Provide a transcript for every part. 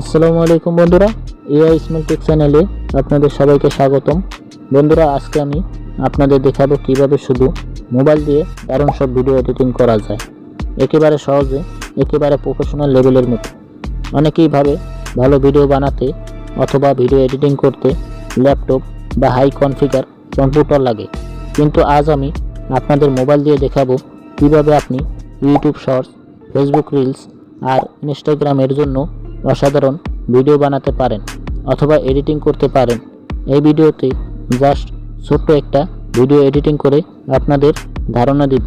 আসসালামু আলাইকুম বন্ধুরা এআই স্মার্ট টেক চ্যানেলে আপনাদের সবাইকে স্বাগতম। বন্ধুরা, আজকে আমি আপনাদের দেখাবো কীভাবে শুধু মোবাইল দিয়ে দারুণ সব ভিডিও এডিটিং করা যায়। একেবারে সহজে, একেবারে প্রফেশনাল লেভেলের মতো। অনেকেই ভাবে ভালো ভিডিও বানাতে অথবা ভিডিও এডিটিং করতে ল্যাপটপ বা হাই কনফিগার কম্পিউটার লাগে। কিন্তু আজ আমি আপনাদের মোবাইল দিয়ে দেখাবো কীভাবে আপনি ইউটিউব শর্টস ফেসবুক রিলস আর ইনস্টাগ্রামের জন্য অসাধারণ ভিডিও বানাতে পারেন অথবা এডিটিং করতে পারেন। এই ভিডিওতে জাস্ট ছোট্ট একটা ভিডিও এডিটিং করে আপনাদের ধারণা দিব।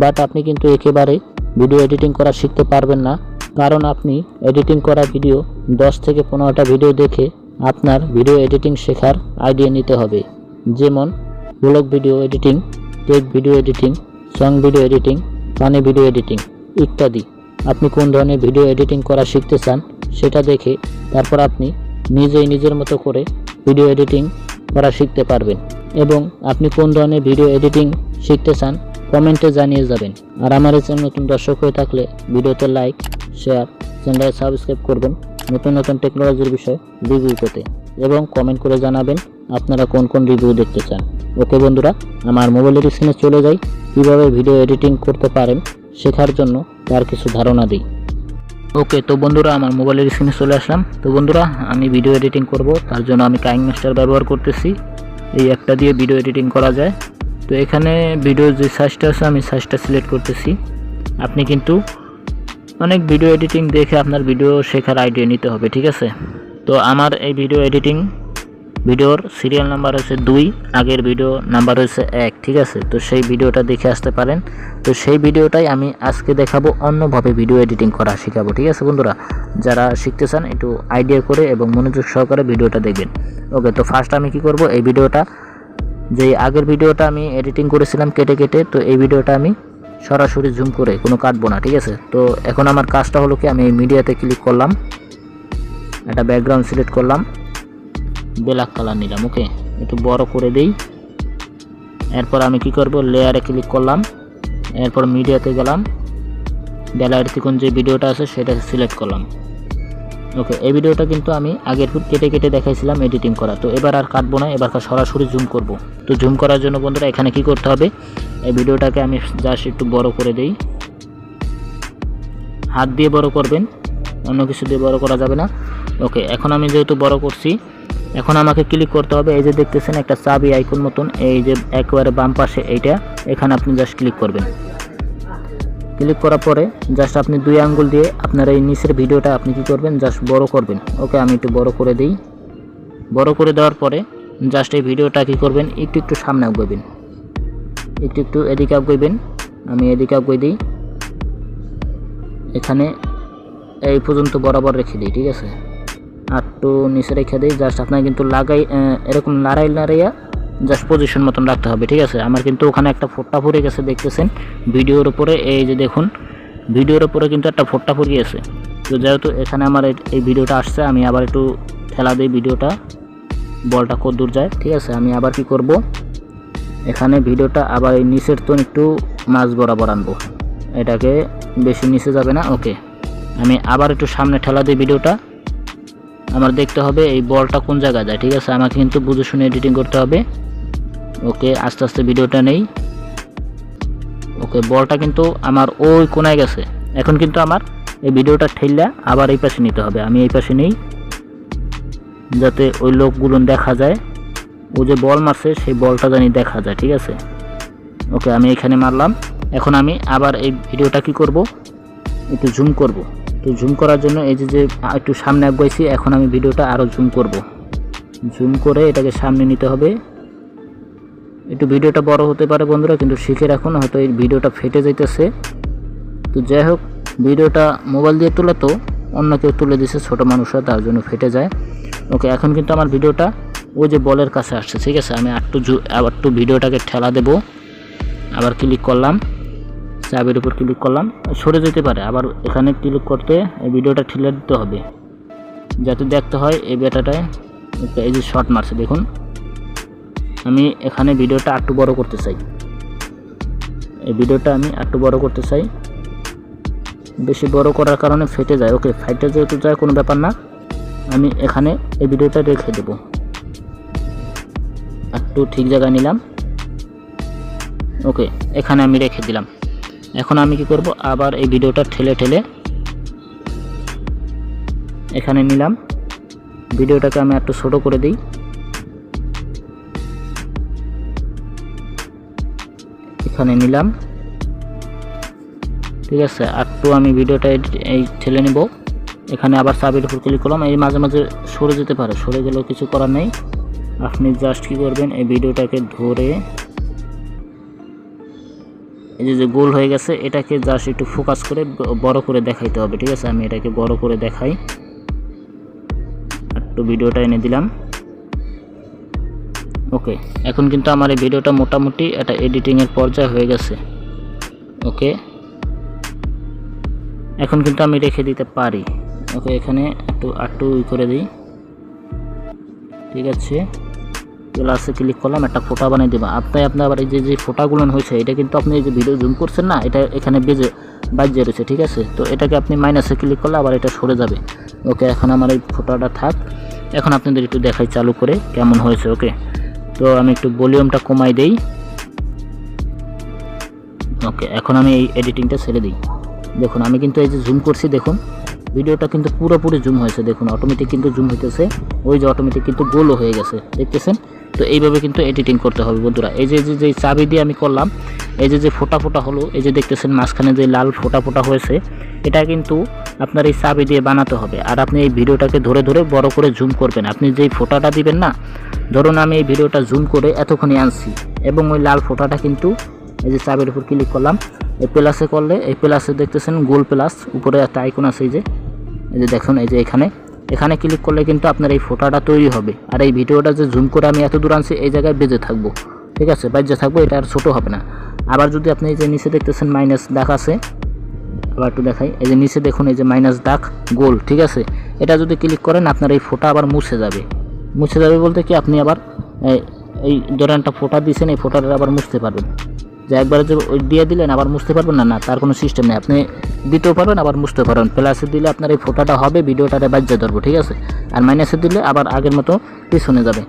বাট আপনি কিন্তু একেবারে ভিডিও এডিটিং করা শিখতে পারবেন না। কারণ আপনি এডিটিং করা ভিডিও দশ থেকে পনেরোটা ভিডিও দেখে আপনার ভিডিও এডিটিং শেখার আইডিয়া নিতে হবে। যেমন, vlog video editing tech video editing, song video editing funny video editing ইত্যাদি। আপনি কোন ধরনের ভিডিও এডিটিং করা শিখতে চান সেটা দেখে তারপর আপনি নিজেই নিজের মতো করে ভিডিও এডিটিং করা শিখতে পারবেন। এবং আপনি কোন ধরনের ভিডিও এডিটিং শিখতে চান, কমেন্টে জানিয়ে যাবেন। আর আমার এই চ্যানেল নতুন দর্শক হয়ে থাকলে ভিডিওতে লাইক শেয়ার চ্যানেলটা সাবস্ক্রাইব করবেন নতুন নতুন টেকনোলজির বিষয়ে রিভিউ এবং কমেন্ট করে জানাবেন আপনারা কোন কোন রিভিউ দেখতে চান। ওকে বন্ধুরা, আমার মোবাইলের স্ক্রিনে চলে যাই। কীভাবে ভিডিও এডিটিং করতে পারেন, শেখার জন্য তার কিছু ধারণা দিই। ওকে তো বন্ধুরা, আমার মোবাইলের স্ক্রিনে চলে আসলাম। তো বন্ধুরা, আমি ভিডিও এডিটিং করব, তার জন্য আমি কাইং মাস্টার ব্যবহার করতেছি। এই একটা দিয়ে ভিডিও এডিটিং করা যায়। তো এখানে ভিডিও যে সাইজটা আছে, আমি সাইজটা সিলেক্ট করতেছি। আপনি কিন্তু অনেক ভিডিও এডিটিং দেখে আপনার ভিডিও শেখার আইডিয়া নিতে হবে, ঠিক আছে? তো আমার এই ভিডিও এডিটিং ভিডিওর সিরিয়াল নাম্বার হচ্ছে দুই, আগের ভিডিও নাম্বার হচ্ছে এক, ঠিক আছে? তো সেই ভিডিওটা দেখে আসতে পারেন। তো সেই ভিডিওটাই আমি আজকে দেখাবো অন্যভাবে ভিডিও এডিটিং করা শেখাবো, ঠিক আছে বন্ধুরা? যারা শিখতে চান একটু আইডিয়া করে এবং মনোযোগ সহকারে ভিডিওটা দেখবেন। ওকে, তো ফার্স্ট আমি কি করব? এই ভিডিওটা যে আগের ভিডিওটা আমি এডিটিং করেছিলাম কেটে কেটে, তো এই ভিডিওটা আমি সরাসরি জুম করে কোনো কাটবো না, ঠিক আছে? তো এখন আমার কাজটা হলো কি, আমি এই মিডিয়াতে ক্লিক করলাম। একটা ব্যাকগ্রাউন্ড সিলেক্ট করলাম। ব্ল্যাক কালার নিলাম, ওকে? একটু বড় করে দেই। এরপর আমি কি করব? লেয়ারে ক্লিক করলাম। এরপর মিডিয়াতে গেলাম। গ্যালারি থেকে যে ভিডিওটা আছে, সেটা সিলেক্ট করলাম। ওকে, এই ভিডিওটা কিন্তু আমি আগের কেটে কেটে দেখাইছিলাম এডিটিং করা। তো এবার আর কাটবো না, এবার সরাসরি জুম করব। তো জুম করার জন্য বন্ধুরা, এখানে কি করতে হবে? এই ভিডিওটাকে আমি জাস্ট একটু বড় করে দেই। হাত দিয়ে বড় করবেন, অন্য কিছু দিয়ে বড় করা যাবে না। ওকে, এখন আমি যেহেতু বড় করছি এখন আমাকে ক্লিক করতে হবে, এই যে দেখতেছেন একটা চাবি আইকন মতন, এই যে একবারে বাম পাশে এইটা, এখানে আপনি জাস্ট ক্লিক করবেন। ক্লিক করার পরে জাস্ট আপনি দুই আঙ্গুল দিয়ে আপনার এই নিচের ভিডিওটা আপনি কি করবেন জাস্ট বড় করবেন। ওকে, আমি একটু বড় করে দিই। বড় করে দেওয়ার পরে জাস্ট এই ভিডিওটা কি করবেন, একটু একটু সামনে আগাবেন। একটু একটু এদিকে আগাইবেন আমি এদিকে আগাই দিই। এখানে এই পর্যন্ত বরাবর রেখে দিই, ঠিক আছে? একটু নিচে রেখে দিই জাস্ট আপনার কিন্তু লাগাই এরকম লাড়াই লাড়াইয়া জাস্ট পজিশন মতন রাখতে হবে, ঠিক আছে? আমার কিন্তু ওখানে একটা ফোট্টা ফুরে গেছে, দেখতেছেন? ভিডিওর উপরে, এই যে দেখুন, ভিডিওর উপরে কিন্তু একটা ফোট্টা ফুরিয়ে গেছে। তো যেহেতু এখানে আমার এই- এই ভিডিওটা আসছে, আমি আবার একটু ঠেলা দিই ভিডিওটা, বলটা কত দূর যায়, ঠিক আছে? আমি আবার কি করব? এখানে ভিডিওটা আবার এই নিচের তো একটু মাছ বরাবর আনব। এটাকে বেশি নিচে যাবে না, ওকে। আমি আবার একটু সামনে ঠেলা দিই ভিডিওটা। আমার দেখতে হবে এই বলটা কোন জায়গায় যায়, ঠিক আছে? আমাকে কিন্তু বুঝে শুনে এডিটিং করতে হবে। ওকে, আস্তে আস্তে ভিডিওটা নেই। ওকে, বলটা কিন্তু আমার ওই কোনায় গেছে। এখন কিন্তু আমার এই ভিডিওটা ঠেললা আবার এই পাশে নিতে হবে। আমি এই পাশে নেই, যাতে ওই লোকগুলো দেখা যায়। ও যে বল মারছে, সেই বলটা জানি দেখা যায়, ঠিক আছে? ওকে, আমি এখানে মারলাম। এখন আমি আবার এই ভিডিওটা কি করব? একটু জুম করব। তো জুম করার জন্য এই যে যে একটু সামনে আগাইছি এখন আমি ভিডিওটা আরও জুম করব। জুম করে এটাকে সামনে নিতে হবে। একটু ভিডিওটা বড় হতে পারে বন্ধুরা, কিন্তু শিখে রাখুন, হয়তো এই ভিডিওটা ফেটে যাইতেছে। তো যাই হোক, ভিডিওটা মোবাইল দিয়ে তোলা তো, অন্য কেউ তুলে দিছে, ছোটো মানুষরা তার জন্য ফেটে যায়। ওকে, এখন কিন্তু আমার ভিডিওটা ওই যে বলের কাছে আসছে, ঠিক আছে? আমি জু আবার একটু ভিডিওটাকে ঠেলা দেব। আবার ক্লিক করলাম। চাবির উপর ক্লিক করলাম, সরে যেতে পারে। আবার এখানে ক্লিক করতে এই ভিডিওটা ঠেলে দিতে হবে। যাতে দেখতে হয় এই বেটাটায় একটা এই যে শর্ট মারছে দেখুন। আমি এখানে ভিডিওটা একটু বড় করতে চাই। এই ভিডিওটা আমি একটু বড় করতে চাই। বেশি বড় করার কারণে ফেটে যায়। ওকে ফাইটে যেহেতু যায়, কোনো ব্যাপার না। আমি এখানে এই ভিডিওটা রেখে দেব। একটু ঠিক জায়গায় নিলাম। ওকে এখানে আমি রেখে দিলাম। এখন আমি কি করব? আবার এই ভিডিওটা ঠেলে ঠেলে এখানে নিলাম। ভিডিওটাকে আমি একটু ছোট করে দিই। এখানে নিলাম। ঠিক আছে, একটু আমি ভিডিওটা এই ঠেলে নিব। এখানে আবার সাবের উপর ক্লিক করলাম। এই মাঝে মাঝে সরে যেতে পারে। সরে গেলেও কিছু করার নেই। আপনি জাস্ট কি করবেন? এই ভিডিওটাকে ধরে এই যে গোল হয়ে গেছে, এটাকে জাস্ট একটু ফোকাস করে বড় করে দেখাইতে হবে, ঠিক আছে? আমি এটাকে বড় করে দেখাই। একটু ভিডিওটা এনে দিলাম। ওকে, এখন কিন্তু আমার এই ভিডিওটা মোটামুটি একটা এডিটিংয়ের পর্যায়ে হয়ে গেছে। ওকে, এখন কিন্তু আমি রেখে দিতে পারি। ওকে, এখানে একটু আটটু ই করে দিই। ঠিক আছে? ক্লাসে ক্লিক করলাম, একটা ফোটা বানিয়ে দেবো আপনি আপনার আবার এই যে যে ফোটাগুলো হয়েছে, এটা কিন্তু আপনি এই যে ভিডিও জুম করছেন না, এটা এখানে বেজে বাজে রয়েছে, ঠিক আছে? তো এটাকে আপনি মাইনাসে ক্লিক করলে আবার এটা সরে যাবে। ওকে এখন আমার এই ফোটাটা থাক। এখন আপনাদের একটু দেখাই চালু করে কেমন হয়েছে ওকে তো আমি একটু ভলিউমটা কমাই দেই। ওকে এখন আমি এই এডিটিংটা ছেড়ে দিই। দেখুন, আমি কিন্তু এই যে জুম করছি, দেখুন। ভিডিওটা কিন্তু পুরোপুরি জুম হয়েছে, দেখুন অটোমেটিক কিন্তু জুম হইতেছে। ওই যে অটোমেটিক কিন্তু গোলও হয়ে গেছে, দেখতেছেন? তো এইভাবে কিন্তু এডিটিং করতে হবে বন্ধুরা। এই যে যে চাবি দিয়ে আমি করলাম, এই যে যে ফোটা ফোটা হলো, এই যে দেখতেছেন মাঝখানে যে লাল ফোটা ফোটা হয়েছে, এটা কিন্তু আপনার এই চাবি দিয়ে বানাতে হবে। আর আপনি এই ভিডিওটাকে ধরে ধরে বড় করে জুম করবেন। আপনি যেই ফোটাটা দিবেন না, ধরুন আমি এই ভিডিওটা জুম করে এতক্ষণে আনছি, এবং ওই লাল ফোটাটা কিন্তু এই যে চাবির উপর ক্লিক করলাম, এই প্লাসে করলে, এই প্লাসে দেখতেছেন গোল প্লাস উপরে একটা আইকন আছে এই যে এই যে দেখুন, এই যে এখানে এখানে ক্লিক করলে কিন্তু আপনার এই ফোটাটা তৈরি হবে। আর এই ভিডিওটা যে জুম করে আমি এত দূর আনছি, এই জায়গায় বেজে থাকব। ঠিক আছে? বাজ্যে থাকব, এটা আর ছোটো হবে না। আবার যদি আপনি এই যে নিচে দেখতেছেন মাইনাস দাগ আছে, আবার একটু দেখাই। এই যে নিচে দেখুন, এই যে মাইনাস দাগ, গোল, ঠিক আছে? এটা যদি ক্লিক করেন, আপনার এই ফোটা আবার মুছে যাবে। মুছে যাবে বলতে কি, আপনি আবার, এই- এই ধরেন একটা ফোটা দিয়েছেন, এই ফোটাটা আবার মুছতে পারবেন। যে একবারে যে দিয়ে দিলেন, আবার মুছতে পারবেন? না না, তার কোনো সিস্টেম নেই। আপনি দিতেও পারবেন, আবার মুছতে পারবেন। প্লাসে দিলে আপনার এই ফোটাটা হবে, ভিডিওটারে বাজ্যে ধরবো, ঠিক আছে? আর মাইনাসে দিলে আবার আগের মতো পিছনে যাবে।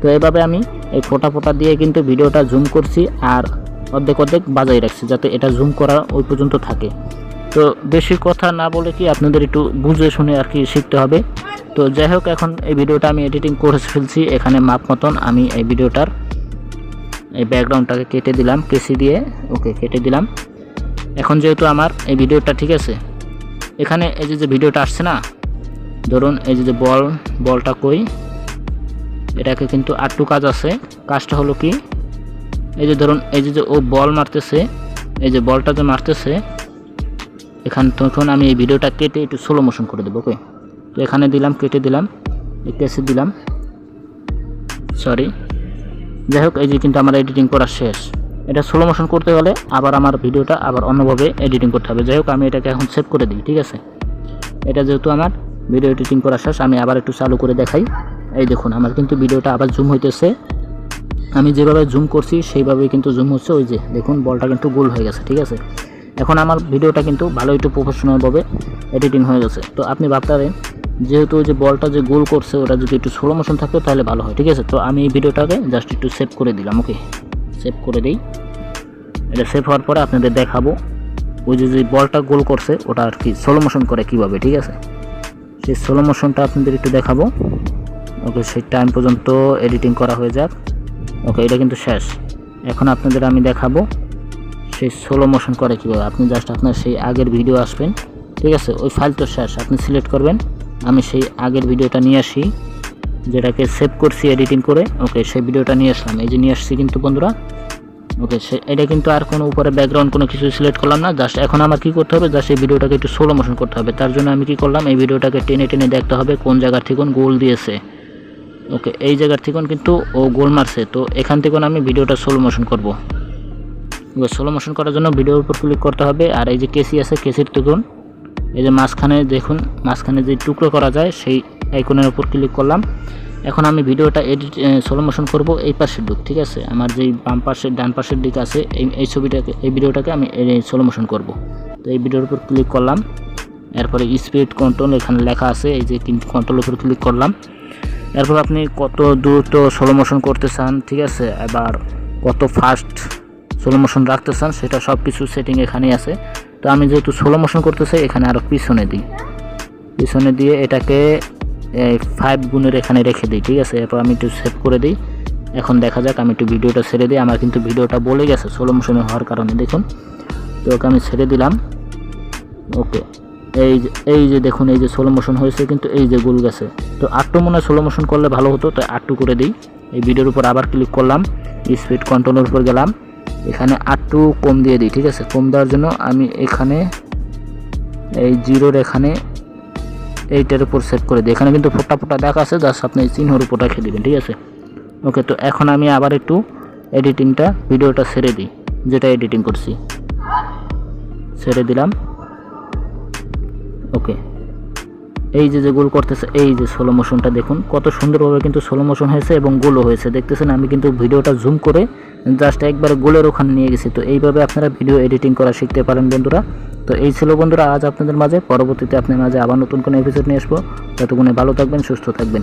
তো এভাবে আমি এই ফোটা ফোটা দিয়ে কিন্তু ভিডিওটা জুম করছি আর অর্ধেক অর্ধেক বাজাই রাখছি, যাতে এটা জুম করা ওই পর্যন্ত থাকে। তো বেশি কথা না বলে কি আপনাদের একটু বুঝে শুনে আর কি শিখতে হবে। তো যাই হোক, এখন এই ভিডিওটা আমি এডিটিং করে ফেলছি। এখানে মাপ মতন আমি এই ভিডিওটার এই ব্যাকগ্রাউন্ডটাকে কেটে দিলাম, কেসি দিয়ে, ওকে, কেটে দিলাম। এখন যেহেতু আমার এই ভিডিওটা ঠিক আছে, এখানে এই যে যে ভিডিওটা আসছে না, ধরুন এই যে যে বল, বলটা কই, এটাকে কিন্তু আটটু কাজ আছে। কাজটা হলো কি, এই যে ধরুন এই যে যে ও বল মারতেছে, এই যে বলটা যে মারতেছে, এখান তখন আমি এই ভিডিওটা কেটে একটু স্লো মোশন করে দেবো, ওকে? তো এখানে দিলাম, কেটে দিলাম কেসে দিলাম। সরি যাই হোক এই যে কিন্তু আমার এডিটিং করা শেষ। এটা স্লো মোশন করতে হলে আবার আমার ভিডিওটা আবার অন্যভাবে এডিটিং করতে হবে। যাই হোক আমি এটাকে এখন সেভ করে দিই, ঠিক আছে? এটা যেহেতু আমার ভিডিও এডিটিং করা শেষ, আমি আবার একটু চালু করে দেখাই। এই দেখুন, আমার কিন্তু ভিডিওটা আবার জুম হইতেছে। আমি যেভাবে জুম করছি, সেইভাবেই কিন্তু জুম হচ্ছে। ওই যে, দেখুন, বলটা কিন্তু গোল হয়ে গেছে, ঠিক আছে? এখন আমার ভিডিওটা কিন্তু ভালো একটু প্রফেশনালভাবে এডিটিং হয়ে গেছে। তো আপনি ভাবতে পারেন যেহেতু ওই যে বলটা যে গোল করছে, ওটা যদি একটু স্লো মোশন থাকতো তাহলে ভালো হয়, ঠিক আছে? তো আমি এই ভিডিওটাকে জাস্ট একটু সেভ করে দিলাম ওকে সেভ করে দিই। এটা সেভ হওয়ার পরে আপনাদের দেখাবো ওই যে যে বলটা গোল করছে, ওটা আর কি স্লো মোশন করে কীভাবে, ঠিক আছে? সেই স্লো মোশনটা আপনাদের একটু দেখাবো। ওকে সেই টাইম পর্যন্ত এডিটিং করা হয়ে যাক। ওকে এটা কিন্তু শেষ। এখন আপনাদের আমি দেখাবো সেই স্লো মোশন করে কীভাবে। আপনি জাস্ট আপনার সেই আগের ভিডিও আসবেন, ঠিক আছে? ওই ফাইল তো শেষ, আপনি সিলেক্ট করবেন। আমি সেই আগের ভিডিওটা নিয়ে আসি, যেটাকে সেভ করছি এডিটিং করে। ওকে সেই ভিডিওটা নিয়ে আসলাম। এই যে নিয়ে আসছি কিন্তু বন্ধুরা ওকে সে এটা কিন্তু আর কোনো উপরে ব্যাকগ্রাউন্ড কোনো কিছু সিলেক্ট করলাম না। জাস্ট এখন আমার কি করতে হবে? জাস্ট এই ভিডিওটাকে একটু স্লো মোশন করতে হবে। তার জন্য আমি কি করলাম? এই ভিডিওটাকে টেনে টেনে দেখতে হবে কোন জায়গা থেকে গোল দিয়েছে। ওকে এই জায়গার থেকে কিন্তু ও গোল মারছে। তো এখান থেকে আমি ভিডিওটা স্লো মোশন করব। স্লো মোশন করার জন্য ভিডিওর উপর ক্লিক করতে হবে। আর এই যে কেসি আছে কেসির তখন এই যে মাঝখানে দেখুন, মাঝখানে যে টুকরো করা যায়, সেই আইকনের উপর ক্লিক করলাম। এখন আমি ভিডিওটা এডিট স্লো মোশন করব এই পাশের দিক, ঠিক আছে? আমার যেই বাম পাশের ডান পাশের দিক আছে, এই এই ছবিটাকে, এই ভিডিওটাকে আমি স্লো মোশন করব। তো এই ভিডিওর উপর ক্লিক করলাম। এরপরে স্পিড কন্ট্রোল এখানে লেখা আছে, এই যে কন্ট্রোল উপর ক্লিক করলাম। এরপর আপনি কত দ্রুত স্লো মোশন করতে চান, ঠিক আছে? এবার কত ফাস্ট স্লো মোশন রাখতে চান, সেটা সব কিছু সেটিং এখানেই আছে। তো আমি যেহেতু স্লো মোশন করতে চাই, এখানে আরও পিছনে দিই। পিছনে দিয়ে এটাকে ফাইভ গুণের এখানে রেখে দিই, ঠিক আছে? এরপর আমি একটু সেভ করে দিই। এখন দেখা যাক, আমি একটু ভিডিওটা ছেড়ে দিই। আমার কিন্তু ভিডিওটা বলে গেছে স্লো মোশনে হওয়ার কারণে, দেখুন। তো ওকে আমি ছেড়ে দিলাম। ওকে। এই যে এই যে দেখুন, এই যে স্লো মোশন হয়েছে, কিন্তু এই যে গোল গেছে। তো আটটু মনে হয় স্লো মোশন করলে ভালো হতো তাই আটটু করে দিই। এই ভিডিওর উপর আবার ক্লিক করলাম। স্পিড কন্ট্রোলের উপর গেলাম। এখানে আটটু কম দিয়ে দিই, ঠিক আছে? কম দেওয়ার জন্য আমি এখানে এই জিরোর এখানে এইটার উপর সেট করে দিই। এখানে কিন্তু ফোটা ফোটা দেখা আছে, জাস্ট আপনি চিহ্নর উপর রেখে দেবেন, ঠিক আছে? ওকে তো এখন আমি আবার একটু এডিটিংটা ভিডিওটা সেরে দিই, যেটা এডিটিং করছি। ছেড়ে দিলাম। ওকে এই যে যে গোল করতেছে, এই যে সোলো মোশনটা দেখুন, কত সুন্দরভাবে কিন্তু সোলো মোশন হয়েছে এবং গোলও হয়েছে। দেখতেছেন, আমি কিন্তু ভিডিওটা জুম করে জাস্ট একবার গোলের ওখানে নিয়ে গেছি। তো এইভাবে আপনারা ভিডিও এডিটিং করা শিখতে পারেন বন্ধুরা। তো এই ছিল বন্ধুরা, আজ আপনাদের মাঝে। পরবর্তীতে আপনার মাঝে আবার নতুন কোনো এপিসোড নিয়ে আসব। ততক্ষণে ভালো থাকবেন, সুস্থ থাকবেন।